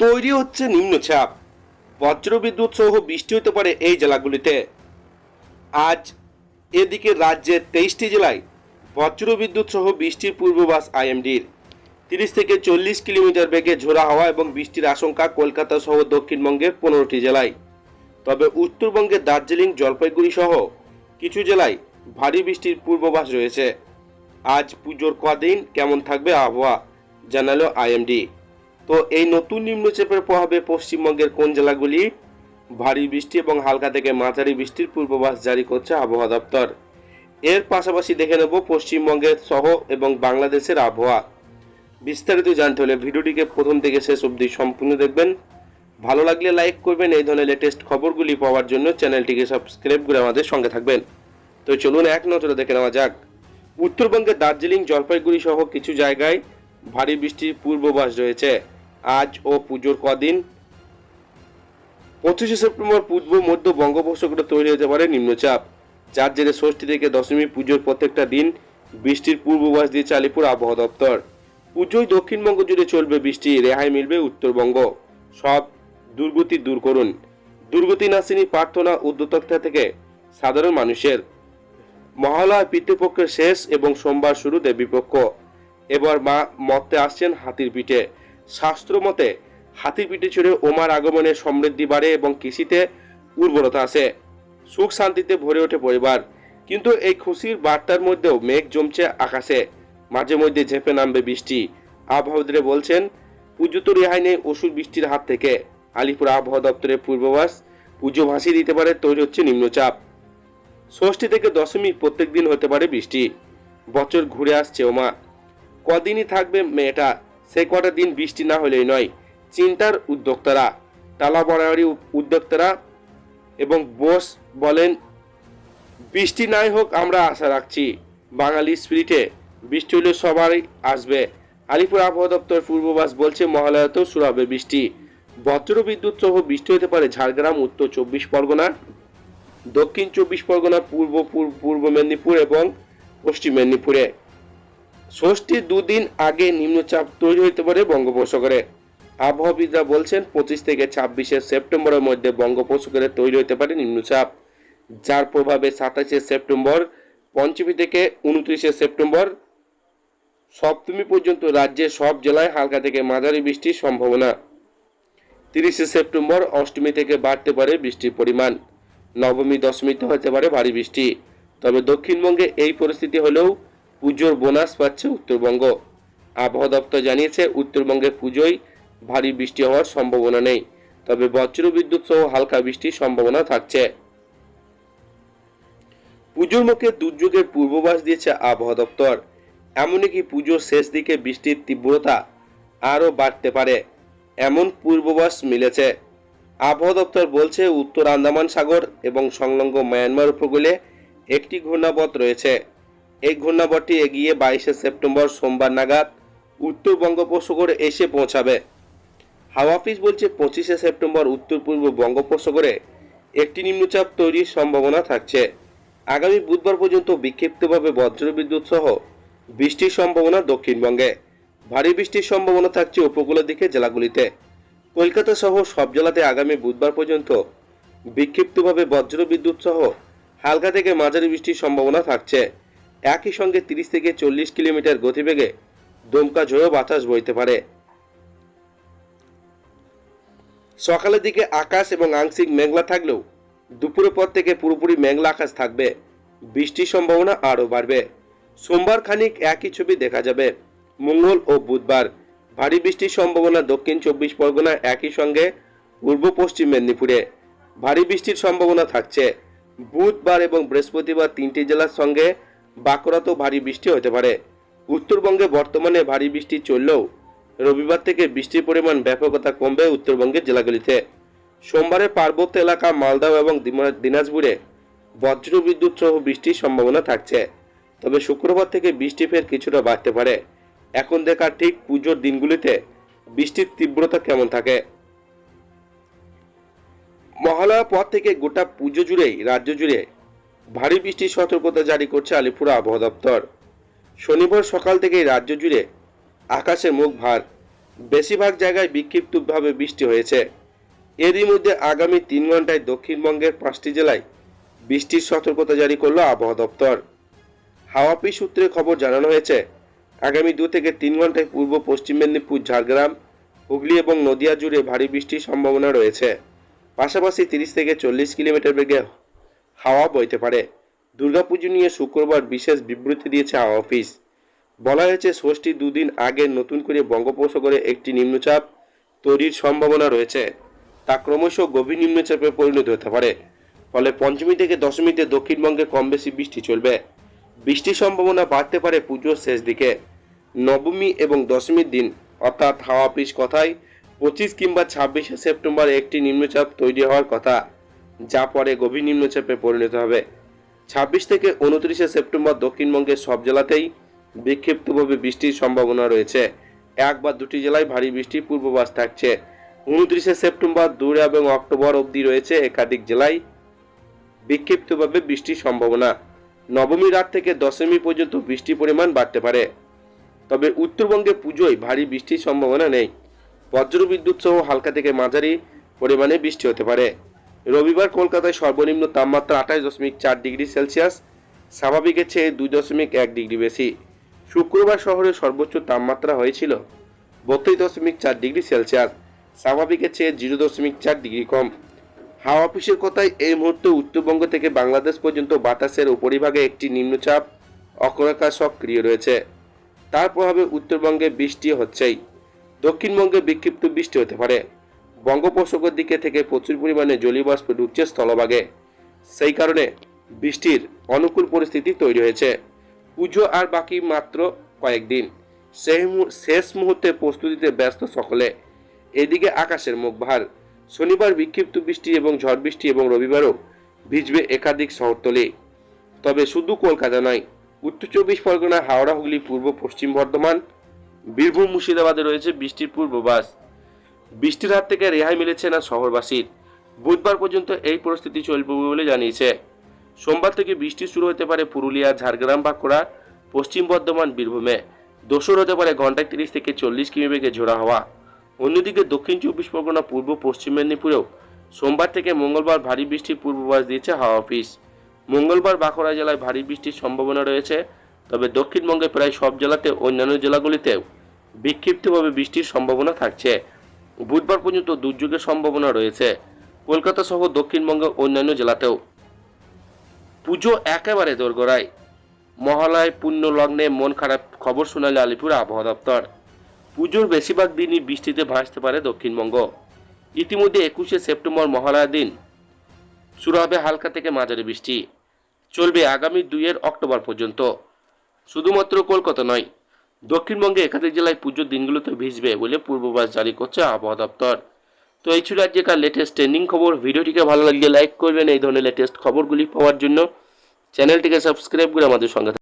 তৈরি হচ্ছে নিম্নচাপ। বজ্রবিদ্যুৎ সহ বৃষ্টি হতে পারে এই জেলাগুলিতে। আজ এদিকে রাজ্যের তেইশটি জেলায় বজ্রবিদ্যুৎ সহ বৃষ্টির পূর্বাভাস আইএমডির। তিরিশ থেকে চল্লিশ কিলোমিটার বেগে ঝোড়া হাওয়া এবং বৃষ্টির আশঙ্কা কলকাতা সহ দক্ষিণবঙ্গের পনেরোটি জেলায়। তবে উত্তরবঙ্গের দার্জিলিং, জলপাইগুড়ি সহ কিছু জেলায় ভারী বৃষ্টির পূর্বাভাস রয়েছে। আজ পুজোর কদিন, কেমন থাকবে আবহাওয়া? জানালো আইএমডি। তো এই নতুন নিম্নচাপের প্রভাবে পশ্চিমবঙ্গের কোন জেলাগুলি ভারী বৃষ্টি এবং হালকা থেকে মাঝারি বৃষ্টির পূর্বাভাস জারি করছে আবহাওয়া দপ্তর? এর পাশাপাশি দেখে নেব পশ্চিমবঙ্গের সহ এবং বাংলাদেশের আবহাওয়া। বিস্তারিত জানতে হলে ভিডিওটিকে প্রথম থেকে শেষ অবধি সম্পূর্ণ দেখবেন। ভালো লাগলে লাইক করবেন, এই ধরনের লেটেস্ট খবরগুলি পাওয়ার জন্য চ্যানেলটিকে সাবস্ক্রাইব করে আমাদের সঙ্গে থাকবেন। তো চলুন এক নজরে দেখে নেওয়া যাক। উত্তরবঙ্গের দার্জিলিং, জলপাইগুড়ি সহ কিছু জায়গায় ভারী বৃষ্টির পূর্বাভাস রয়েছে। আজ ও পুজোর কদিন? পঁচিশে সেপ্টেম্বর পূর্ব মধ্য বঙ্গোপসাগরে তৈরি হতে পারে নিম্নচাপ। যার জেরে ষষ্ঠী থেকে দশমী পুজোর প্রত্যেকটা দিন বৃষ্টির পূর্বাভাস দিয়েছে আলিপুর আবহাওয়া দপ্তর। পুজোয় দক্ষিণবঙ্গ জুড়ে চলবে বৃষ্টি, রেহাই মিলবে উত্তরবঙ্গ। সব দুর্গতি দূর করুন। দুর্গতি নাসিনী প্রার্থনা উদ্যোক্তা থেকে সাধারণ মানুষের। মহালয়া পিতৃপক্ষের শেষ এবং সোমবার শুরু দেবীপক্ষ এবার মা মতে আসছেন হাতির পিঠে। শাস্ত্র মতে হাতির পিঠে চড়ে ওমার আগমনে সমৃদ্ধি বাড়ে এবং কৃষিতে উর্বরতা আসে সুখ শান্তিতে ভরে ওঠে পরিবার, কিন্তু এই খুশির বার্তার মধ্যেও মেঘ জমছে আকাশে। মাঝে মধ্যে ঝেঁপে নামবে বৃষ্টি। আবহাওয়াদের বলছেন, পুজো তো রেহাই নেই অসুর বৃষ্টির হাত থেকে। আলিপুর আবহাওয়া দপ্তরের পূর্বাভাস, পুজো ভাসিয়ে দিতে পারে তৈরি হচ্ছে নিম্নচাপ। ষষ্ঠী থেকে দশমী প্রত্যেক দিন হতে পারে বৃষ্টি। বছর ঘুরে আসছে ওমা। কদিনই থাকবে মেয়েটা? সে কটা দিন বৃষ্টি না হলেই নয়, চিন্তার উদ্যোক্তারা টালা বরাবরই উদ্যোক্তারা এবং বোস বলেন, বৃষ্টি নাই হোক, আমরা আশা রাখছি। বাঙালি স্পিরিটে বৃষ্টি হলে সবাই আসবে। আলিপুর আবহাওয়া দপ্তর পূর্ববাস বলছে, মহালয়াতেও শুরু হবে বৃষ্টি। বজ্র বিদ্যুৎ সহ বৃষ্টি হতে পারে ঝাড়গ্রাম, উত্তর চব্বিশ পরগনা, দক্ষিণ চব্বিশ পরগনা পূর্ব পূর্ব মেদিনীপুর এবং পশ্চিম মেদিনীপুরে। ষষ্ঠীর দুদিন আগে নিম্নচাপ তৈরি হতে পারে বঙ্গোপসাগরে। আবহাওয়াবিদরা বলছেন, পঁচিশ থেকে ছাব্বিশে সেপ্টেম্বরের মধ্যে বঙ্গোপসাগরে তৈরি হতে পারে নিম্নচাপ। যার প্রভাবে সাতাশে সেপ্টেম্বর, পঞ্চমী থেকে উনত্রিশে সেপ্টেম্বর, সপ্তমী পর্যন্ত রাজ্যের সব জেলায় হালকা থেকে মাঝারি বৃষ্টির সম্ভাবনা। তিরিশে সেপ্টেম্বর, অষ্টমী থেকে বাড়তে পারে বৃষ্টির পরিমাণ। নবমী, দশমীতে হতে পারে ভারী বৃষ্টি। তবে দক্ষিণবঙ্গে এই পরিস্থিতি হলেও পুজোর বোনাস পাচ্ছে উত্তরবঙ্গ। আবহাওয়া দপ্তর জানিয়েছে, উত্তরবঙ্গে পুজোয় ভারী বৃষ্টি হওয়ার সম্ভাবনা নেই, তবে বজ্র বিদ্যুৎ সহ হালকা বৃষ্টির সম্ভাবনা থাকছে। পুজোর মুখে দুর্যোগের পূর্বাভাস দিয়েছে আবহাওয়া দপ্তর। এমনকি পুজোর শেষ দিকে বৃষ্টির তীব্রতা আরও বাড়তে পারে, এমন পূর্বাভাস মিলেছে। আবহাওয়া দপ্তর বলছে, উত্তর আন্দামান সাগর এবং সংলগ্ন মায়ানমার উপকূলে একটি ঘূর্ণাবত রয়েছে। এই ঘূর্ণাবতটি এগিয়ে বাইশে সেপ্টেম্বর সোমবার নাগাদ উত্তর বঙ্গোপসাগরে এসে পৌঁছাবে। হাওয়া অফিস বলছে পঁচিশে সেপ্টেম্বর উত্তর পূর্ব বঙ্গোপসাগরে একটি নিম্নচাপ তৈরির সম্ভাবনা থাকছে। আগামী বুধবার পর্যন্ত বিক্ষিপ্তভাবে বজ্রবিদ্যুৎ সহ বৃষ্টির সম্ভাবনা দক্ষিণবঙ্গে। ভারী বৃষ্টির সম্ভাবনা থাকছে উপকূলের দিকে জেলাগুলিতে। কলকাতা সহ সব জেলাতে আগামী বুধবার পর্যন্ত বিক্ষিপ্তভাবে বজ্রবিদ্যুৎ সহ হালকা থেকে মাঝারি বৃষ্টির সম্ভাবনা থাকছে। একই সঙ্গে তিরিশ থেকে চল্লিশ কিলোমিটার গতিবেগে দমকা ঝোড়ো বাতাস বইতে পারে। সকালের দিকে আকাশ এবং আংশিক মেঘলা থাকলেও দুপুরের পর থেকে পুরোপুরি মেঘলা আকাশ থাকবে। বৃষ্টির সম্ভাবনা আরও বাড়বে। সোমবার খানিক একই ছবি দেখা যাবে। মঙ্গল ও বুধবার ভারী বৃষ্টির সম্ভাবনা দক্ষিণ চব্বিশ পরগনা একই সঙ্গে পূর্ব পশ্চিম মেদিনীপুরে ভারী বৃষ্টির সম্ভাবনা থাকছে। বুধবার এবং বৃহস্পতিবার তিনটি জেলার সঙ্গে বাঁকুড়াতেও ভারী বৃষ্টি হতে পারে। উত্তরবঙ্গে বর্তমানে ভারী বৃষ্টি চললেও রবিবার থেকে বৃষ্টির পরিমাণ ব্যাপকতা কমবে উত্তরবঙ্গের জেলাগুলিতে। সোমবারে পার্বত্য এলাকা মালদহ এবং দিনাজপুরে বজ্র বিদ্যুৎ সহ বৃষ্টির সম্ভাবনা থাকছে। তবে শুক্রবার থেকে বৃষ্টি ফের কিছুটা বাড়তে পারে। এখন দেখার ঠিক পুজোর দিনগুলিতে বৃষ্টির তীব্রতা কেমন থাকে। মহালয়ার পর থেকে গোটা পুজো জুড়েই, রাজ্য জুড়ে ভারী বৃষ্টির সতর্কতা জারি করছে আলিপুর আবহাওয়া দপ্তর। শনিবার সকাল থেকেই রাজ্য জুড়ে আকাশের মুখ ভার। বেশিরভাগ জায়গায় বিক্ষিপ্তভাবে বৃষ্টি হয়েছে। এরই মধ্যে আগামী তিন ঘন্টায় দক্ষিণবঙ্গের পাঁচটি জেলায় বৃষ্টির সতর্কতা জারি করল আবহাওয়া দপ্তর। হাওয়াপি সূত্রে খবর জানানো হয়েছে, আগামী দু থেকে তিন ঘন্টায় পূর্ব পশ্চিম মেদিনীপুর, ঝাড়গ্রাম, হুগলি এবং নদিয়া জুড়ে ভারী বৃষ্টির সম্ভাবনা রয়েছে। পাশাপাশি তিরিশ থেকে চল্লিশ কিলোমিটার বেগে হাওয়া বইতে পারে। দুর্গাপুজো নিয়ে শুক্রবার বিশেষ বিবৃতি দিয়েছে হাওয়া অফিস। বলা হয়েছে, ষষ্ঠী দুদিন আগে নতুন করে বঙ্গোপসাগরে একটি নিম্নচাপ তৈরির সম্ভাবনা রয়েছে। তা ক্রমশ গভীর নিম্নচাপে পরিণত হতে পারে। ফলে পঞ্চমী থেকে দশমীতে দক্ষিণবঙ্গে কম বেশি বৃষ্টি চলবে। বৃষ্টির সম্ভাবনা বাড়তে পারে পুজোর শেষ দিকে। নবমী এবং দশমীর দিন, অর্থাৎ হাওয়া অফিস কথায়, পঁচিশ কিংবা ছাব্বিশে সেপ্টেম্বর একটি নিম্নচাপ তৈরি হওয়ার কথা। যা পরে গভীর নিম্নচাপে পরিণত হবে। ছাব্বিশ থেকে উনত্রিশে সেপ্টেম্বর দক্ষিণবঙ্গের সব জেলাতেই বিক্ষিপ্তভাবে বৃষ্টির সম্ভাবনা রয়েছে। এক বা দুটি জেলায় ভারী বৃষ্টির পূর্বাভাস থাকছে। উনত্রিশে সেপ্টেম্বর, দুই এবং অক্টোবর অবধি রয়েছে একাধিক জেলায় বিক্ষিপ্তভাবে বৃষ্টির সম্ভাবনা। নবমী রাত থেকে দশমী পর্যন্ত বৃষ্টির পরিমাণ বাড়তে পারে। তবে উত্তরবঙ্গে পুজোয় ভারী বৃষ্টির সম্ভাবনা নেই। বজ্র বিদ্যুৎ সহ হালকা থেকে মাঝারি পরিমাণে বৃষ্টি হতে পারে। রবিবার কলকাতায় সর্বনিম্ন তাপমাত্রা আঠাশ দশমিক চার ডিগ্রি সেলসিয়াস স্বাভাবিকের চেয়ে দুই দশমিক এক ডিগ্রি বেশি। শুক্রবার শহরে সর্বোচ্চ তাপমাত্রা হয়েছিল বত্রিশ দশমিক চার ডিগ্রি সেলসিয়াস স্বাভাবিকের চেয়ে জিরো দশমিক চার ডিগ্রি কম। হাওয়া অফিসের কথায় এই মুহূর্তে উত্তরবঙ্গ থেকে বাংলাদেশ পর্যন্ত বাতাসের উপরিভাগে একটি নিম্নচাপ অক্ষরাকার সক্রিয় রয়েছে। তার প্রভাবে উত্তরবঙ্গে বৃষ্টি হচ্ছেই। দক্ষিণবঙ্গে বিক্ষিপ্ত বৃষ্টি হতে পারে। বঙ্গোপসাগর দিকে থেকে প্রচুর পরিমাণে জলীয়বাষ্প ঢুকছে স্থলভাগে। সেই কারণে বৃষ্টির অনুকূল পরিস্থিতি তৈরি হয়েছে। পুজো আর বাকি মাত্র কয়েকদিন। সেই শেষ মুহূর্তে প্রস্তুতিতে ব্যস্ত সকলে। এদিকে আকাশের মুখ ভার। শনিবার বিক্ষিপ্ত বৃষ্টি এবং ঝড় বৃষ্টি এবং রবিবারও ভিজবে একাধিক শহরতলি। তবে শুধু কলকাতা নয়, উত্তর চব্বিশ পরগনা, হাওড়া, হুগলি, পূর্ব পশ্চিম বর্ধমান, বীরভূম, মুর্শিদাবাদে রয়েছে বৃষ্টির পূর্বাভাস। বৃষ্টির হাত থেকে রেহাই মিলেছে না শহরবাসীর। বুধবার পর্যন্ত এই পরিস্থিতি চলবে বলে জানিয়েছে। সোমবার থেকে বৃষ্টি শুরু হতে পারে পুরুলিয়া, ঝাড়গ্রাম, বাঁকুড়া, পশ্চিম বর্ধমান, বীরভূমে। দোসর হতে পারে ঘন্টায় তিরিশ থেকে চল্লিশ কিমি বেগে ঝোড়া হওয়া। অন্যদিকে দক্ষিণ চব্বিশ পরগনা, পূর্ব, পশ্চিম মেদিনীপুরেও সোমবার থেকে মঙ্গলবার ভারী বৃষ্টির পূর্বাভাস দিয়েছে হাওয়া অফিস। মঙ্গলবার বাঁকুড়া জেলায় ভারী বৃষ্টির সম্ভাবনা রয়েছে, তবে দক্ষিণবঙ্গে প্রায় সব জেলাতে অন্যান্য জেলাগুলিতেও বিক্ষিপ্তভাবে বৃষ্টির সম্ভাবনা থাকছে। বুধবার পর্যন্ত দুর্যোগের সম্ভাবনা রয়েছে। কলকাতা সহ দক্ষিণবঙ্গের অন্যান্য জেলাতেও। পুজো একেবারে দোরগোড়ায়। মহালয় পুণ্য লগ্নে মন খারাপ খবর শোনালে আলিপুর আবহাওয়া দপ্তর। পুজোর বেশিরভাগ দিনই বৃষ্টিতে ভাসতে পারে দক্ষিণবঙ্গ। ইতিমধ্যে একুশে সেপ্টেম্বর মহালয়ার দিন। শুরু হবে হালকা থেকে মাঝারি বৃষ্টি। চলবে আগামী দুইয়ের অক্টোবর পর্যন্ত। শুধুমাত্র কলকাতা নয় দক্ষিণবঙ্গে একাধিক জেলায় পুজোর দিনগুলোতে ভিজবে বলে পূর্বাভাস জারি করছে আবহাওয়া দপ্তর। তো এই ছিল আজকের লেটেস্ট ট্রেন্ডিং খবর। ভিডিওটিকে ভালো লাগলে লাইক করবেন। এই ধরনের লেটেস্ট খবরগুলি পাওয়ার জন্য চ্যানেলটিকে সাবস্ক্রাইব করে আমাদের সঙ্গে।